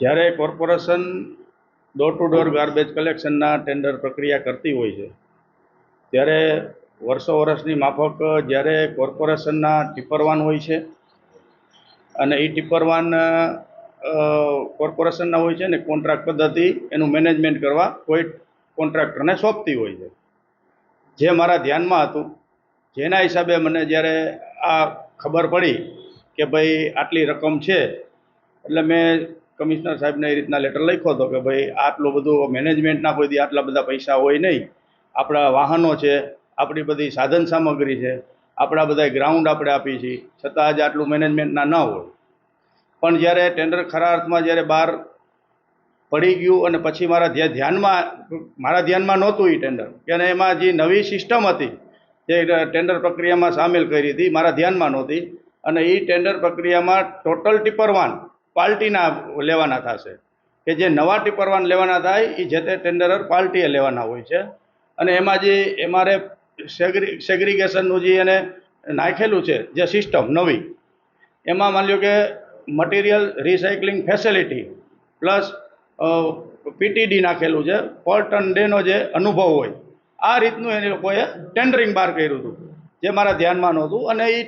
જ્યારે corporation door to door garbage કલેક્શનના tender પ્રક્રિયા કરતી હોય છે ત્યારે વર્ષો વર્ષની માફક જ્યારે કોર્પોરેશનના ટિપ્પર વાન હોય છે અને એ ટિપ્પર વાન કોર્પોરેશનના હોય છે ને કોન્ટ્રાક્ટ પદ્ધતિ એનું મેનેજમેન્ટ કરવા કોઈ કોન્ટ્રાક્ટરને સોંપતી હોય છે. જે મારા ધ્યાનમાં હતું જેના હિસાબે મને જ્યારે આ ખબર પડી કે ભાઈ આટલી રકમ છે એટલે મેં કમિશનર સાહેબને એ રીતના લેટર લખ્યો હતો કે ભાઈ આટલું બધું મેનેજમેન્ટના કોઈથી આટલા બધા પૈસા હોય નહીં. આપણા વાહનો છે, આપણી બધી સાધન સામગ્રી છે, આપણા બધા ગ્રાઉન્ડ આપણે આપી છીએ. છતાં આજે આટલું મેનેજમેન્ટના ન હોય. પણ જ્યારે ટેન્ડર ખરા અર્થમાં જ્યારે બહાર પડી ગયું અને પછી મારા ધ્યાનમાં મારા ધ્યાનમાં નહોતું એ ટેન્ડર અને એમાં જે નવી સિસ્ટમ હતી, જે ટેન્ડર પ્રક્રિયામાં સામેલ કરી હતી, મારા ધ્યાનમાં નહોતી. અને એ ટેન્ડર પ્રક્રિયામાં ટોટલ ટીપર વાન પાર્ટીના લેવાના થશે. કે જે નવા ટીપરવાન લેવાના થાય એ જે તે ટેન્ડરર પાર્ટીએ લેવાના હોય છે. અને એમાં જે એમારે સેગ્રી, સેગ્રીગેશનનું જે એને નાખેલું છે, જે સિસ્ટમ નવી, એમાં માની લ્યો કે material recycling facility plus PTD નાખેલું છે પર ટન ડેનો જે અનુભવ હોય, આ રીતનું એને લોકોએ ટેન્ડરિંગ બહાર કર્યું હતું, જે મારા ધ્યાનમાં નહોતું. અને એ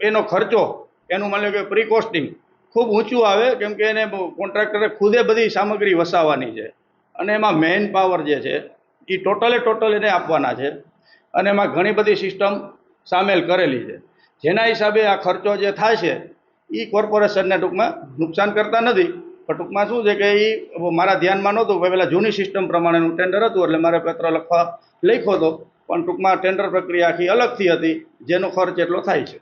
એનો ખર્ચો, એનું માની લો કે પ્રી કોસ્ટિંગ ખૂબ ઊંચું આવે, કેમ કે એને કોન્ટ્રાક્ટરે ખુદે બધી સામગ્રી વસાવવાની છે. અને એમાં મેઇન પાવર જે છે એ ટોટલે ટોટલ એને આપવાના છે. અને એમાં ઘણી બધી સિસ્ટમ સામેલ કરેલી છે. જેના હિસાબે આ ખર્ચો જે થાય છે એ કોર્પોરેશનને ટૂંકમાં નુકસાન કરતા નથી. પણ ટૂંકમાં શું છે કે એ મારા ધ્યાનમાં નહોતું પેલા જૂની સિસ્ટમ પ્રમાણેનું ટેન્ડર હતું, એટલે મારે પત્ર લખવા લખ્યો હતો પણ ટૂંકમાં ટેન્ડર પ્રક્રિયા આખી અલગથી હતી, જેનો ખર્ચ એટલો થાય છે.